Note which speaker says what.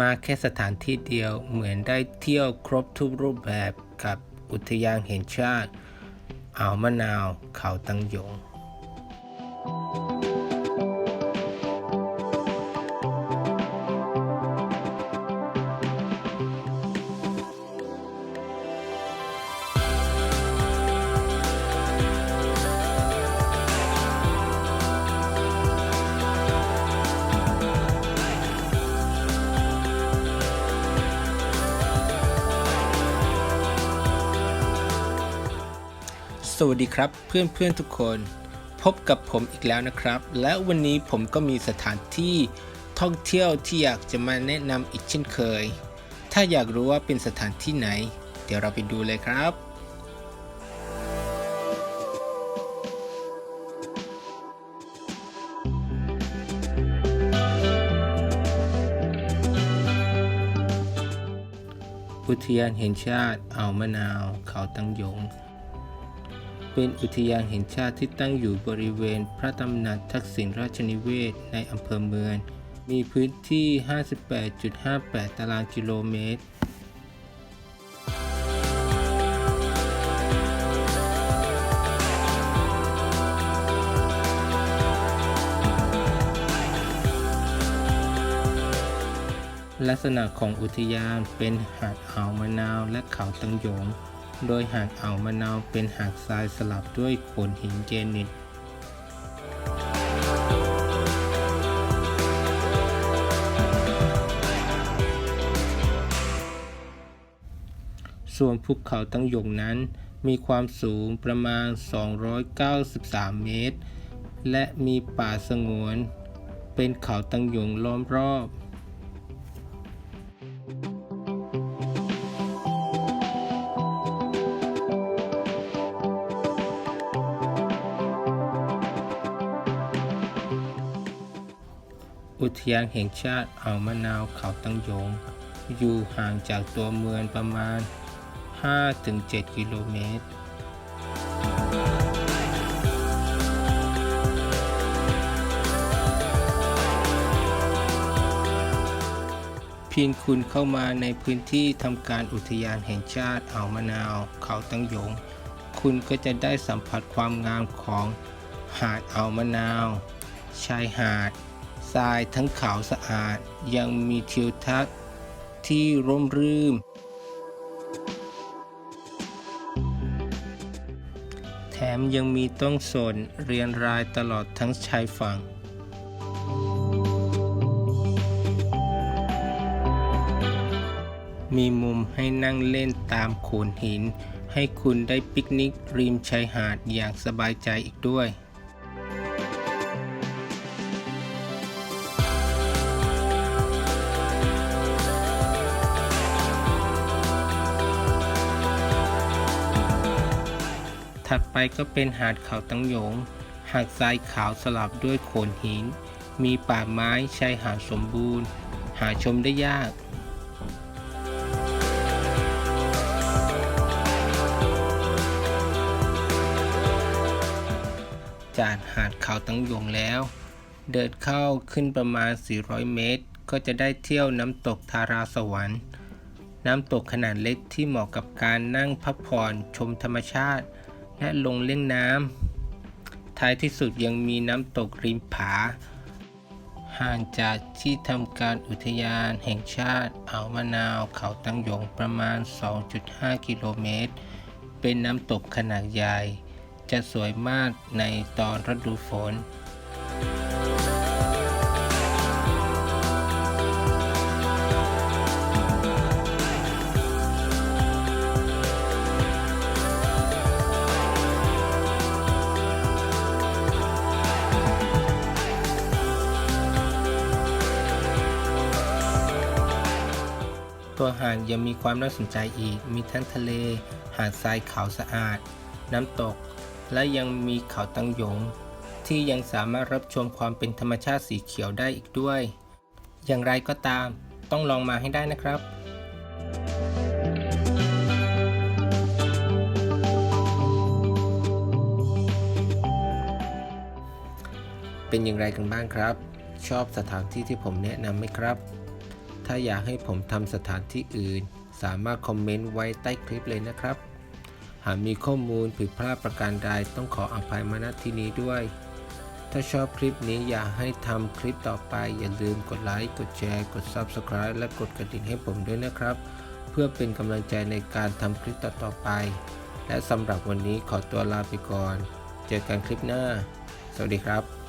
Speaker 1: มาแค่สถานที่เดียวเหมือนได้เที่ยวครบทุกรูปแบบกับอุทยานแห่งชาติ อ่าวมะนาวเขาตังหยง สวัสดีครับเพื่อนเพื่อนๆทุกคน พบกับผมอีกแล้วนะครับ และวันนี้ผมก็มีสถานที่ท่องเที่ยวที่อยากจะมาแนะนำอีกเช่นเคย ถ้าอยากรู้ว่าเป็นสถานที่ไหน เดี๋ยวเราไปดูเลยครับอุทยานแห่งชาติอ่าวมะนาวเขาตังยง เป็นอุทยานแห่งชาติที่ตั้งอยู่บริเวณพระตำหนักทักษิณราชนิเวศในอำเภอเมือง มีพื้นที่ 58.58 ตารางกิโลเมตรลักษณะของอุทยานเป็นหาดอ่าวมะนาวและเขาตังหยง โดยหาดอ่าวมะนาวเป็นหาดทรายสลับด้วยโขดหินเจนิตส่วนภูเขาตังหยงนั้นมีความสูงประมาณ 293 เมตร และมีป่าสงวน เป็นเขาตังหยงล้อมรอบ อุทยานแห่งชาติอ่าวมะนาวเขาตังยง อยู่ห่างจากตัวเมืองประมาณ 5-7 กิโลเมตรเพียงคุณเข้ามาในพื้นที่ทำการอุทยานแห่งชาติอ่าวมะนาว เขาตังยง คุณก็จะได้สัมผัสความงามของหาดอ่าวมะนาว ชายหาด ทรายทั้งขาวสะอาด ยังมีทิวทัศน์ที่ร่มรื่นแถมยังมีต้นสนเรียนรายตลอดทั้งชายฝั่งมีมุมให้นั่งเล่นตามโขดหิน ให้คุณได้ปิกนิกริมชายหาดอย่างสบายใจอีกด้วย ถัดไปก็เป็นหาดเขาตังหยง หาดทรายขาวสลับด้วยโขดหิน มีป่าไม้ชายหาดสมบูรณ์ หาชมได้ยากจากหาดเขาตังหยงแล้ว เดินเข้าขึ้นประมาณ 400 เมตร ก็จะได้เที่ยวน้ำตกทาราสวรรค์ น้ำตกขนาดเล็กที่เหมาะกับการนั่งพักผ่อนชมธรรมชาติ และลงเล่นน้ำท้ายที่สุดยังมีน้ำตกริมผา ห่างจากที่ทำการอุทยานแห่งชาติอ่าวมะนาวเขาตังหยงประมาณ 2.5 กิโลเมตร เป็นน้ำตกขนาดใหญ่ จะสวยมากในตอนฤดูฝน ตัวหาดยังมีความน่าสนใจอีก มีทั้งทะเล หาดทรายขาวสะอาด น้ำตก และยังมีเขาตังหยง ที่ยังสามารถรับชมความเป็นธรรมชาติสีเขียวได้อีกด้วย อย่างไรก็ตามต้องลองมาให้ได้นะครับเป็นอย่างไรกันบ้างครับ ชอบสถานที่ที่ผมแนะนำไหมครับ ถ้าอยากให้ผมทำสถานที่อื่น สามารถคอมเมนต์ไว้ใต้คลิปเลยนะครับ หากมีข้อมูลผิดพลาดประการใดต้องขออภัยมาณที่นี้ด้วย ถ้าชอบคลิปนี้อยากให้ทำคลิปต่อไป อย่าลืมกดไลค์ กดแชร์ กด Subscribe และกดกระดิ่งให้ผมด้วยนะครับ เพื่อเป็นกำลังใจในการทำคลิปต่อๆไป และสำหรับวันนี้ขอตัวลาไปก่อน เจอกันคลิปหน้า สวัสดีครับ